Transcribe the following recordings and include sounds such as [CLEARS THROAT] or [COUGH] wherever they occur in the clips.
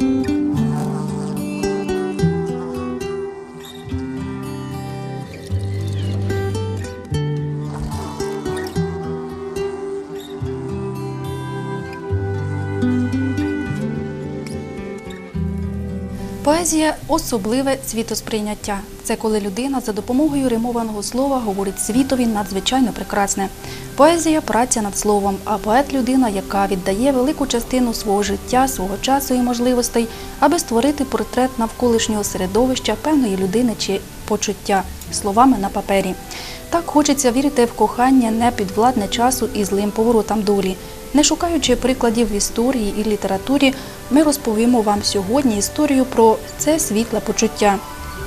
you Поезія особливе світосприйняття. Це коли людина за допомогою римованого слова говорить світові надзвичайно прекрасне. Поезія праця над словом, а поет людина, яка віддає велику частину свого життя, свого часу і можливостей, аби створити портрет навколишнього середовища певної людини чи почуття словами на папері. Так хочеться вірити в кохання не підвладне часу і злим поворотам долі. Не шукаючи прикладів в історії і літературі, ми розповімо вам сьогодні історію про це світле почуття,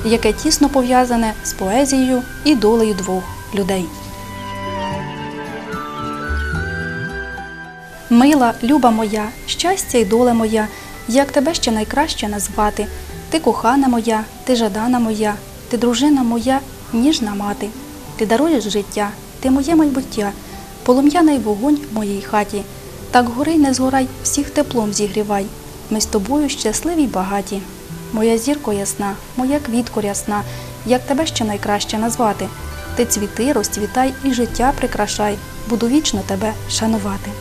яке тісно пов'язане з поезією і долею двох людей. Мила, люба моя, щастя й доля моя, як тебе ще найкраще назвати. Ти кохана моя, ти жадана моя, ти дружина моя, ніжна мати. Ти даруєш життя, ти моє майбуття, полум'яний вогонь в моїй хаті. Так гори не згорай, всіх теплом зігрівай. Ми з тобою щасливі й багаті. Моя зірко ясна, моя квітко рясна, як тебе ще найкраще назвати. Ти цвіти, розцвітай і життя прикрашай, буду вічно тебе шанувати.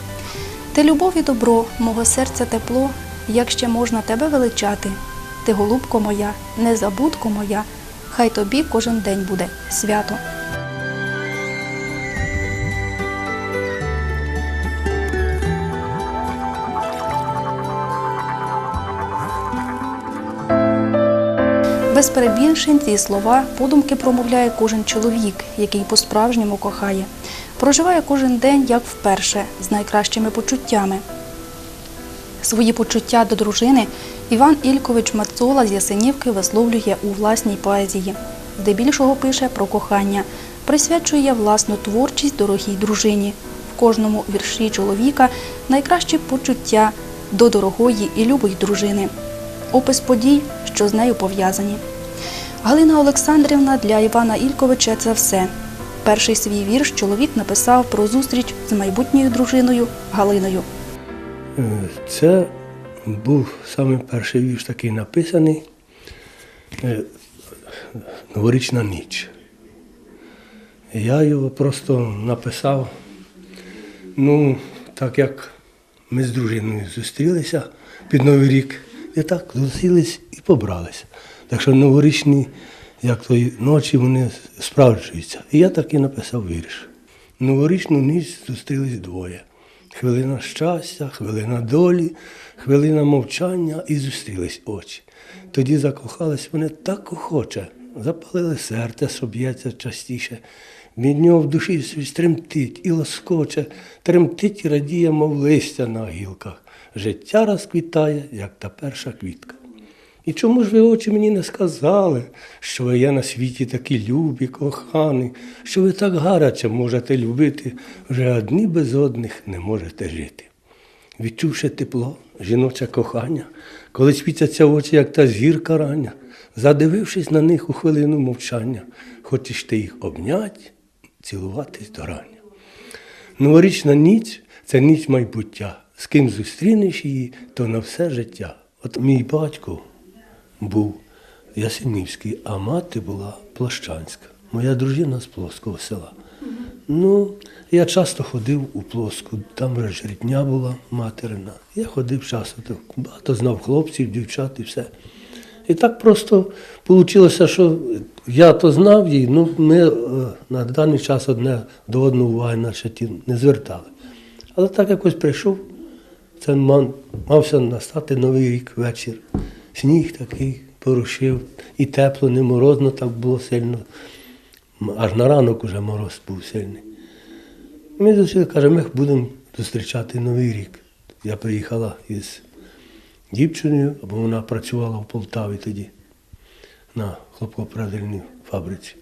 Ти любов і добро, мого серця тепло, як ще можна тебе величати. Ти голубко моя, незабудко моя, хай тобі кожен день буде свято. Без перебільшень ці слова подумки промовляє кожен чоловік, який по-справжньому кохає. Проживає кожен день як вперше, з найкращими почуттями. Свої почуття до дружини Іван Ількович Мацола з Ясенівки висловлює у власній поезії. Здебільшого пише про кохання, присвячує власну творчість дорогій дружині. В кожному вірші чоловіка найкращі почуття до дорогої і любої дружини. Опис подій, що з нею пов'язані. Галина Олександрівна для Івана Ільковича це все. Перший свій вірш чоловік написав про зустріч з майбутньою дружиною Галиною. Е, Це був саме перший вірш такий написаний е, Новорічна ніч. Я його просто написав, ну, так як ми з дружиною зустрілися під Новий рік, і так зустрілись побралися. Так що новорічні, як тої ночі, вони справджуються. І я так і написав вірш. Новорічну ніч зустрілись двоє. Хвилина щастя, хвилина долі, хвилина мовчання і зустрілись очі. Тоді закохались вони так охоче, запалили серце, що б'ється частіше. Від нього в душі щось тремтить і лоскоче, тремтить і радіє, мов листя на гілках. Життя розквітає, як та перша квітка. І чому ж ви очі мені не сказали, що ви є на світі такі любі, кохані, що ви так гаряче можете любити, вже одні без одних не можете жити. Відчувши тепло, жіноче кохання, коли світяться очі, як та зірка рання, задивившись на них у хвилину мовчання, хочеш ти їх обнять, цілуватись до рання. Новорічна ніч це ніч майбуття. З ким зустрінеш її, то на все життя. От мій батько був Ясенівський, а мати була Площанська. Моя дружина з Плоского села. Ну, я часто ходив у Плоску, там вже рідня була материна. Я ходив часто, багато знав хлопців, дівчат і все. І так просто вийшло, що я то знав її, ну ми е, на даний час одне до одного уваги наче ті не звертали. Але так якось прийшов, це мав, мався настати новий рік вечір. Сніг такий порушив, і тепло, не морозно так було сильно. Аж на ранок уже мороз був сильний. Ми зустріли, каже, ми будемо зустрічати новий рік. Я приїхала із дівчиною, бо вона працювала в Полтаві тоді на хлопкоправдальній фабриці.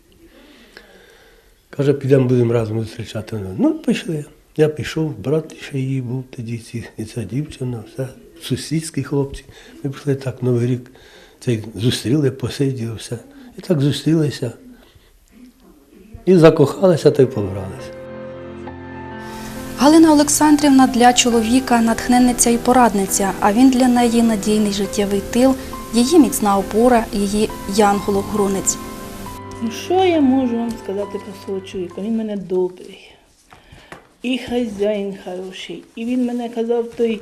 Каже, підемо будемо разом зустрічати. Ну, пішли. Я пішов, брат ще її був тоді, і ця дівчина, все, сусідські хлопці. Ми пішли так Новий рік, цей, зустріли, посиділи, все. І так зустрілися. І закохалися, та й побралися. Галина Олександрівна для чоловіка натхненниця і порадниця, а він для неї надійний життєвий тил, її міцна опора, її янголок-гронець. Ну, що я можу вам сказати про свого чоловіка? Він мене добрий. І хазяїн хороший, і він мене казав, той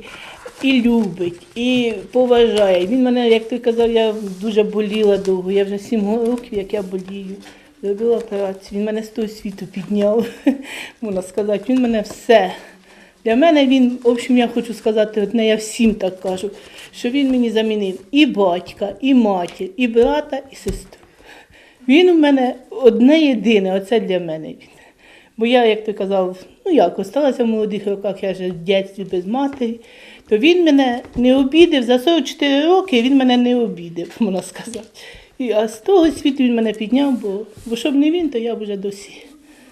і любить, і поважає. Він мене, як ти казав, я дуже боліла довго. Я вже сім років, як я болію. Зробила операцію. Він мене з того світу підняв, [LAUGHS] можна сказати. Він мене все. Для мене він, в общем, я хочу сказати, одне, я всім так кажу, що він мені замінив і батька, і матір, і брата, і сестру. Він у мене одне єдине, оце для мене він. Бо я, як ти казав, ну як, осталася в молодих роках, я вже в дитинстві без матері, то він мене не обідав, за 44 роки він мене не обідав, [LAUGHS] можна сказати. І, а з того світу він мене підняв, бо, бо щоб не він, то я б вже досі.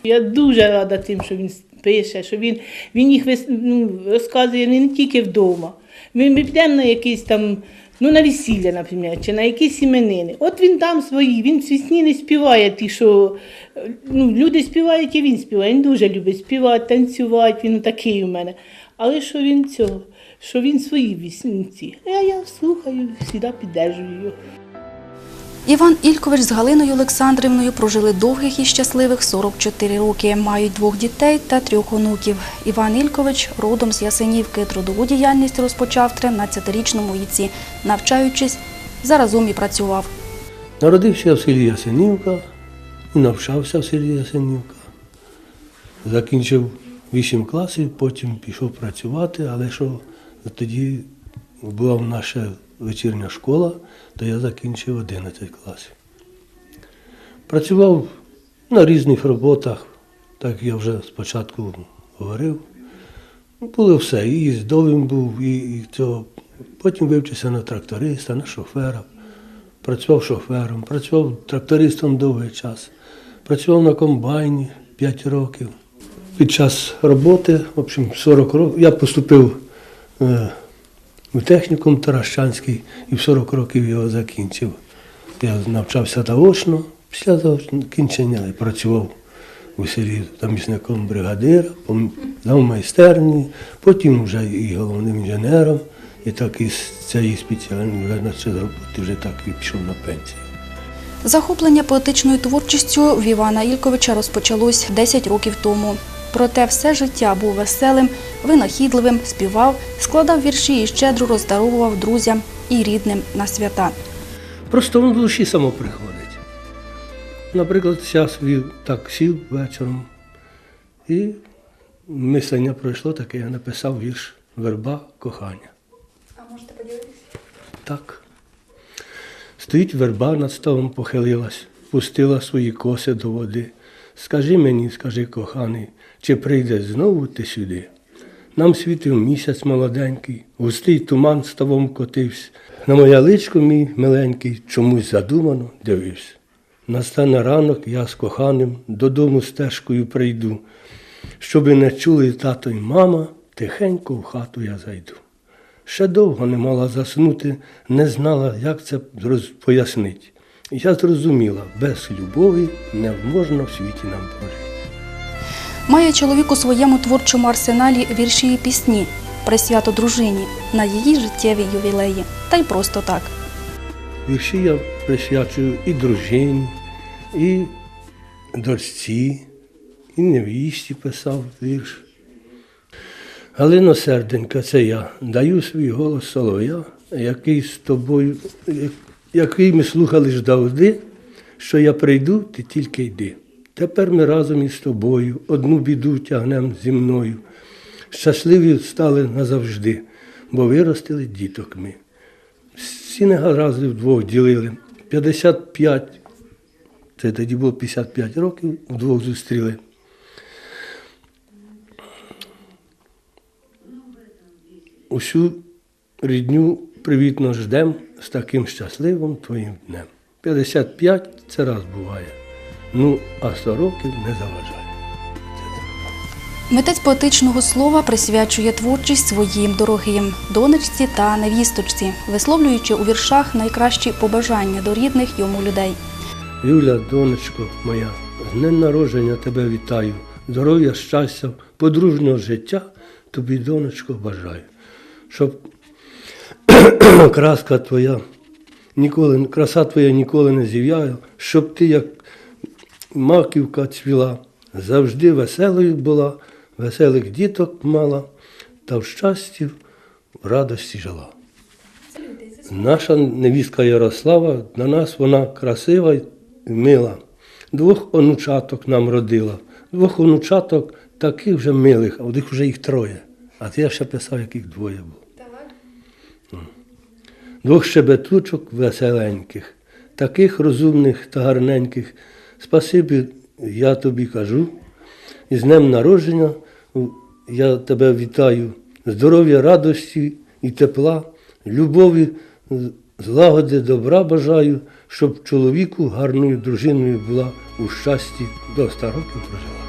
Я дуже рада тим, що він пише, що він, він їх ну, розказує не тільки вдома. Ми, підемо на якийсь там, ну на весілля, наприклад, чи на якісь іменини. От він там свої, він в пісні не співає ті, що ну, люди співають, і він співає. Він дуже любить співати, танцювати, він такий у мене. Але що він цього? Що він свої вісниці. А я слухаю, завжди піддержую його. Іван Ількович з Галиною Олександрівною прожили довгих і щасливих 44 роки. Мають двох дітей та трьох онуків. Іван Ількович родом з Ясенівки. Трудову діяльність розпочав в 13-річному віці. Навчаючись, заразом і працював. Народився в селі Ясенівка і навчався в селі Ясенівка. Закінчив 8 класів, потім пішов працювати, але що тоді була наша вечірня школа, то я закінчив 11 класів. Працював на різних роботах, так я вже спочатку говорив. Ну, Було все, і їздовим був, і, і цього. Потім вивчився на тракториста, на шофера. Працював шофером, працював трактористом довгий час, працював на комбайні 5 років. Під час роботи, в общем, 40 років, я поступив у технікум Таращанський і в 40 років його закінчив. Я навчався заочно, після закінчення я працював у селі замісником бригадира, дав майстерні, потім вже і головним інженером. І так із цієї спеціальної вже почав роботи, вже так і пішов на пенсію. Захоплення поетичною творчістю в Івана Ільковича розпочалось 10 років тому. Проте все життя був веселим, винахідливим, співав, складав вірші і щедро роздаровував друзям і рідним на свята. Просто воно в душі само приходить. Наприклад, зараз він так сів вечором, і мислення пройшло таке, я написав вірш Верба кохання. А можете поділитися? Так. Стоїть верба над ставом похилилась, пустила свої коси до води. Скажи мені, скажи, коханий, чи прийдеш знову ти сюди? Нам світив місяць молоденький, густий туман ставом котився. На моє личко, мій миленький, чомусь задумано дивився. Настане ранок, я з коханим додому стежкою прийду. Щоби не чули тато й мама, тихенько в хату я зайду. Ще довго не мала заснути, не знала, як це пояснити. Я зрозуміла, без любові не можна в світі нам прожити. Має чоловік у своєму творчому арсеналі вірші і пісні, присвято дружині на її життєві ювілеї. Та й просто так. Вірші я присвячую і дружині, і дочці, і невісті писав вірш. Галино серденька, це я, даю свій голос солов'я, який з тобою, який ми слухали завжди, що я прийду, ти тільки йди. Тепер ми разом із тобою одну біду тягнем зі мною. Щасливі стали назавжди, бо виростили діток ми. Всі негаразди вдвох ділили. 55, це тоді було 55 років, вдвох зустріли. Усю рідню привітно ждем з таким щасливим твоїм днем. 55 це раз буває. Ну, а 100 років не заважає. Митець поетичного слова присвячує творчість своїм дорогим донечці та невісточці, висловлюючи у віршах найкращі побажання до рідних йому людей. Юля, донечко моя, з днем народження тебе вітаю. Здоров'я, щастя, подружнього життя тобі, донечко, бажаю. Щоб [CLEARS THROAT] краска твоя ніколи, краса твоя ніколи не зів'яла, щоб ти, як маківка цвіла, завжди веселою була, веселих діток мала, та в щасті, в радості жила. Наша невістка Ярослава, на нас вона красива й мила. Двох онучаток нам родила. Двох онучаток таких вже милих, а одних вже їх троє. А я ще писав, яких двоє було. Двох щебетучок веселеньких, таких розумних та гарненьких. Спасибі, я тобі кажу. І з днем народження я тебе вітаю. Здоров'я, радості і тепла, любові, злагоди, добра бажаю, щоб чоловіку гарною дружиною була у щасті до 100 років прожила.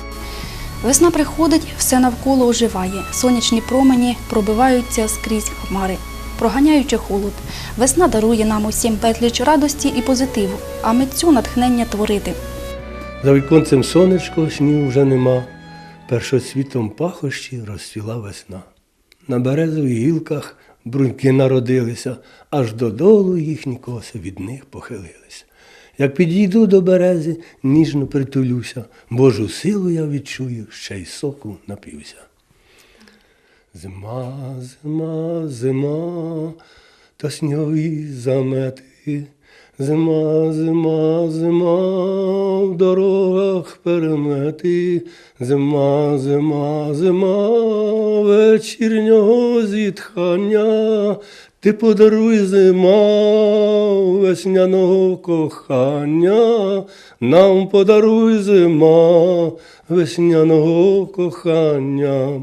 Весна приходить, все навколо оживає. Сонячні промені пробиваються скрізь хмари, проганяючи холод. Весна дарує нам усім безліч радості і позитиву, а митцю натхнення творити. За віконцем сонечко, снігу вже нема. Першоцвітом пахощі розцвіла весна. На березових гілках бруньки народилися, аж додолу їхні коси від них похилилися. Як підійду до берези, ніжно притулюся, Божу силу я відчую, ще й соку напівся. Зима, зима, зима, та снігові замети. Зима, зима, зима, в дорогах перемети. Зима, зима, зима, вечірнього зітхання. Ти подаруй зима весняного кохання, нам подаруй зима весняного кохання.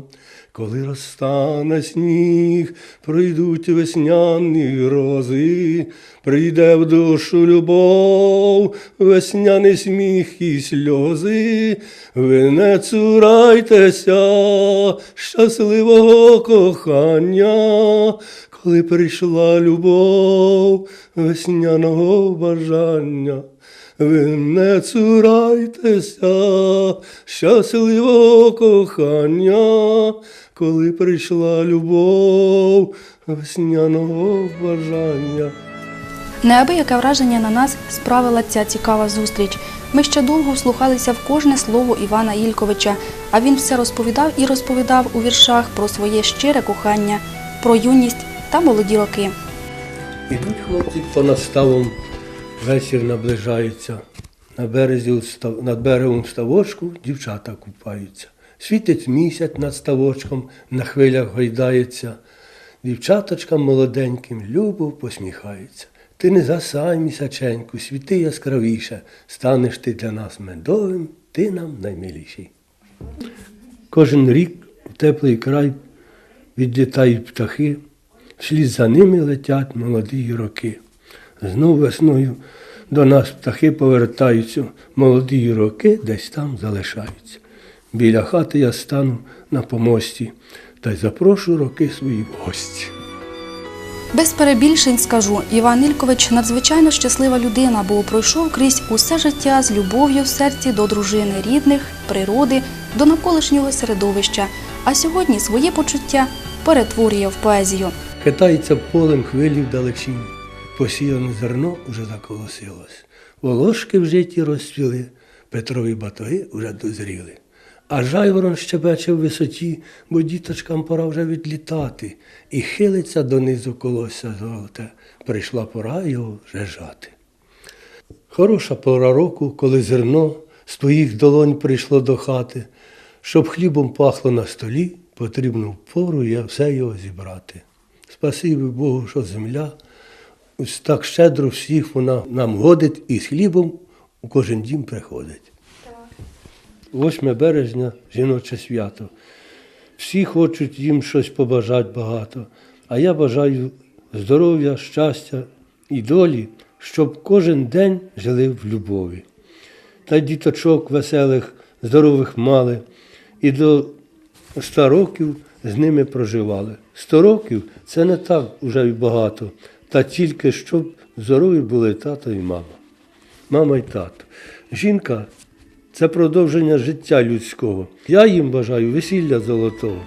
Коли розтане сніг, пройдуть весняні рози, прийде в душу любов, весняний сміх і сльози, ви не цурайтеся щасливого кохання, коли прийшла любов весняного бажання. Ви не цурайтеся щасливого кохання, коли прийшла любов весняного бажання. Неабияке враження на нас справила ця цікава зустріч. Ми ще довго вслухалися в кожне слово Івана Ільковича, а він все розповідав і розповідав у віршах про своє щире кохання, про юність та молоді роки. Ідуть хлопці по наставам, вечір наближається. На березі над берегом ставочку дівчата купаються. Світить місяць над ставочком, на хвилях гойдається. Дівчаточкам молоденьким любо посміхається. Ти не засай місяченьку, світи яскравіше, станеш ти для нас медовим, ти нам наймиліший. Кожен рік в теплий край відлітають птахи, вслід за ними летять молоді роки. Знов весною до нас птахи повертаються, молоді роки десь там залишаються. Біля хати я стану на помості та й запрошу роки свої в гості. Без перебільшень скажу, Іван Ількович надзвичайно щаслива людина, бо пройшов крізь усе життя з любов'ю в серці до дружини рідних, природи, до навколишнього середовища, а сьогодні своє почуття перетворює в поезію. Хитається полем хвилі вдалечінь, посіяне зерно уже заколосилось. Волошки в житті розцвіли, Петрові батоги вже дозріли. А жайворон щебече в висоті, бо діточкам пора вже відлітати, і хилиться донизу колося золоте. Прийшла пора його вже жати. Хороша пора року, коли зерно з твоїх долонь прийшло до хати. Щоб хлібом пахло на столі, потрібно в пору я все його зібрати. Спасибі Богу, що земля ось так щедро всіх вона нам годить і з хлібом у кожен дім приходить. 8 березня жіноче свято. Всі хочуть їм щось побажати багато, а я бажаю здоров'я, щастя і долі, щоб кожен день жили в любові. Та й діточок веселих, здорових мали, і до ста років з ними проживали. Сто років це не так уже й багато, та тільки щоб здорові були тато і мама. Мама й тато. Жінка це продовження життя людського. Я їм бажаю весілля золотого,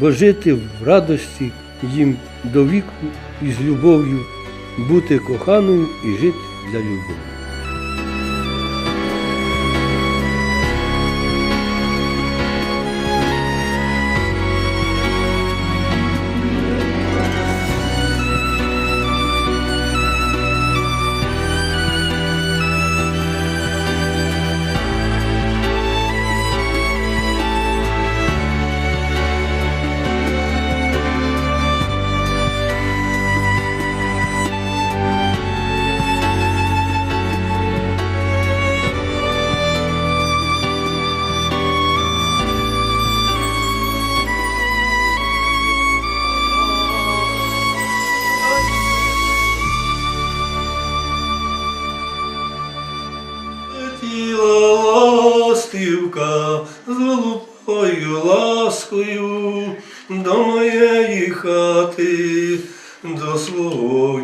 бо жити в радості їм до віку і з любов'ю, бути коханою і жити для любові. Ластівка з голубою ласкою до моєї хати, до свого.